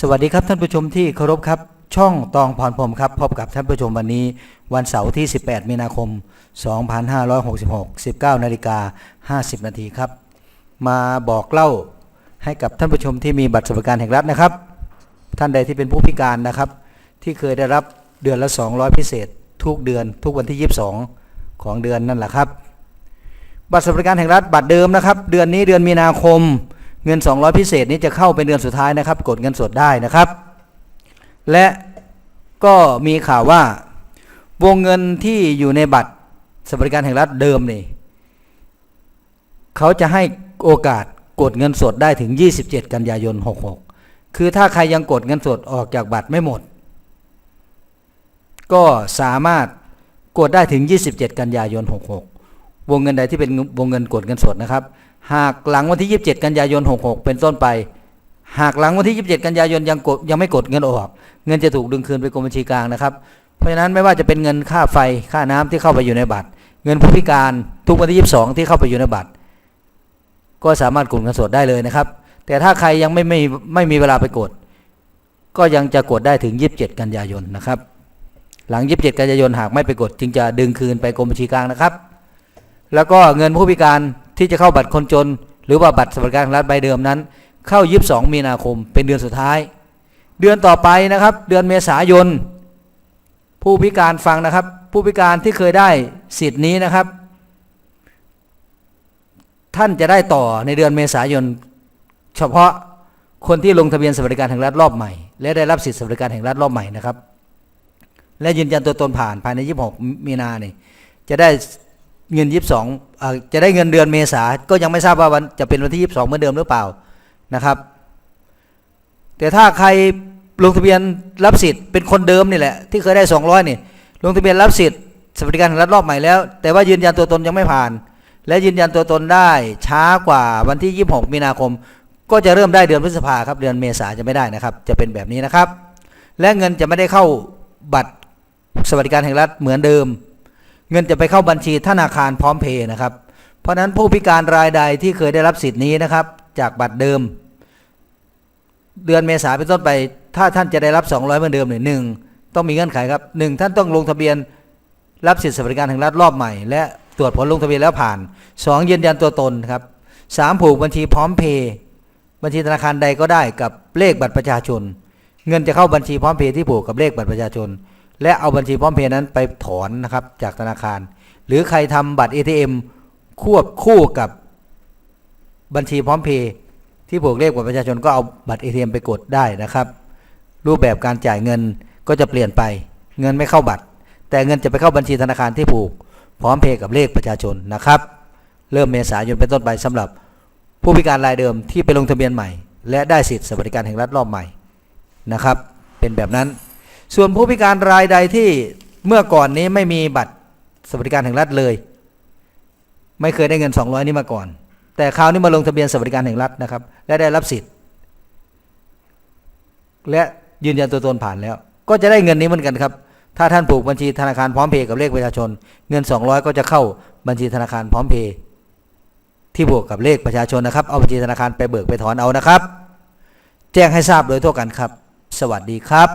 สวัสดีครับท่านผู้ชมที่เคารพครับ ช่องตองพรพรมครับพบกับท่านผู้ชมวันนี้ วันเสาร์ที่ 18 มีนาคม 2566 19นาฬิกา50 นาทีครับ มาบอกเล่าให้กับท่านผู้ชมที่มีบัตรสวัสดิการแห่งรัฐนะครับ ท่านใดที่เป็นผู้พิการนะครับ ที่เคยได้รับเดือนละ 200 พิเศษ ทุกเดือนทุกวันที่ 22 ของเดือนนั่นแหละครับ บัตรสวัสดิการแห่งรัฐบัตรเดิมนะครับ เดือนนี้เดือนมีนาคม เงิน 200 พิเศษนี้จะเข้าเป็นเดือนสุดท้ายนะครับ กดเงินสดได้นะครับ และก็มีข่าวว่าวงเงินที่อยู่ในบัตรสวัสดิการแห่งรัฐเดิมนี่เขาจะให้โอกาสกดเงินสดได้ถึง 27 กันยายน 66 คือถ้าใครยังกดเงินสดออกจากบัตรไม่หมด ก็สามารถกดได้ถึง 27 กันยายน 66 วงเงินใดที่เป็นวงเงินกดเงินสดนะครับ หากหลังวันที่ 27 กันยายน 66 เป็นต้นไป หากหลังวันที่ 27 กันยายนยังกดยังไม่กดเงินออก เงินจะถูกดึงคืนไปกรมบัญชีกลางนะครับ เพราะฉะนั้นไม่ว่าจะเป็นเงินค่าไฟค่าน้ำที่เข้าไปอยู่ในบัตร เงินผู้พิการทุกวันที่ 22 ที่เข้าไปอยู่ในบัตร ก็สามารถกดเงินสดได้เลยนะครับ แต่ถ้าใครยังไม่ไม่ไม่มีเวลาไปกด ก็ยังจะกดได้ถึง 27 กันยายนนะครับ หลัง 27 กันยายนหากไม่ไปกด จึงจะดึงคืนไปกรมบัญชีกลางนะครับ แล้วก็เงินผู้พิการที่จะเข้าบัตรคนจน หรือว่าบัตรสวัสดิการแห่งรัฐใบเดิมนั้น เข้า22มีนาคมเป็นเดือนสุดท้าย เดือนต่อไปนะครับ เดือนเมษายน ผู้พิการฟังนะครับ ผู้พิการที่เคยได้สิทธิ์นี้นะครับ ท่านจะได้ต่อในเดือนเมษายน เฉพาะคนที่ลงทะเบียนสวัสดิการแห่งรัฐรอบใหม่ และได้รับสิทธิสวัสดิการแห่งรัฐรอบใหม่นะครับ และยืนยันตัวตนผ่านภายใน 26 มีนาเนี่ยจะได้ เงิน 22อ่าจะได้เงินเดือนเมษาก็ยังไม่ทราบว่าวันจะเป็นวันที่ 22 เหมือนเดิมหรือเปล่านะครับ แต่ถ้าใครลงทะเบียนรับสิทธิ์เป็นคนเดิมนี่แหละที่เคยได้ 200นี่ลงทะเบียนรับสิทธิ์สวัสดิการแห่งรัฐรอบใหม่แล้ว แต่ว่ายืนยันตัวตนยังไม่ผ่าน และยืนยันตัวตนได้ช้ากว่าวันที่ 26 มีนาคม ก็จะเริ่มได้เดือนพฤษภาครับเดือนเมษาจะไม่ได้นะครับ จะเป็นแบบนี้นะครับ และเงินจะไม่ได้เข้าบัตรสวัสดิการแห่งรัฐเหมือนเดิม เงินจะไปเข้าบัญชีธนาคารพร้อมเพย์นะครับ เพราะฉะนั้นผู้พิการรายใดที่เคยได้รับสิทธิ์นี้นะครับ จากบัตรเดิม เดือนเมษาเป็นต้นไป ถ้าท่านจะได้รับ 200เหมือนเดิมเนี่ยหนึ่งต้องมีเงื่อนไขครับหนึ่งท่านต้องลงทะเบียนรับสิทธิสวัสดิการแห่งรัฐรอบใหม่ และตรวจผลลงทะเบียนแล้วผ่านสองยืนยันตัวตนครับสามผูกบัญชีพร้อมเพย์บัญชีธนาคารใดก็ได้กับเลขบัตรประชาชน เงินจะเข้าบัญชีพร้อมเพย์ที่ผูกกับเลขบัตรประชาชน และเอาบัญชีพร้อมเพย์นั้นไปถอนนะครับจากธนาคาร หรือใครทำบัตร ATM ควบคู่กับบัญชีพร้อมเพย์ที่ผูกเลขบัตรประชาชนก็เอาบัตร ATM ไปกดได้นะครับ รูปแบบการจ่ายเงินก็จะเปลี่ยนไป เงินไม่เข้าบัตร แต่เงินจะไปเข้าบัญชีธนาคารที่ผูกพร้อมเพย์กับเลขประชาชนนะครับ เริ่มเมษายนเป็นต้นไปสำหรับผู้พิการรายเดิมที่ไปลงทะเบียนใหม่ และได้สิทธิสวัสดิการแห่งรัฐรอบใหม่นะครับ เป็นแบบนั้น ส่วนผู้พิการรายใดที่เมื่อก่อนนี้ไม่มีบัตรสวัสดิการแห่งรัฐเลย ไม่เคยได้เงิน 200 นี้มาก่อน แต่คราวนี้มาลงทะเบียนสวัสดิการแห่งรัฐนะครับ และได้รับสิทธิ์ และยืนยันตัวตนผ่านแล้ว ก็จะได้เงินนี้เหมือนกันครับ ถ้าท่านผูกบัญชีธนาคารพร้อมเพย์กับเลขประชาชน เงิน 200 ก็จะเข้าบัญชีธนาคารพร้อมเพย์ที่บวกกับเลขประชาชนนะครับ เอาบัญชีธนาคารไปเบิกไปถอนเอานะครับ แจ้งให้ทราบโดยทั่วกันครับ สวัสดีครับ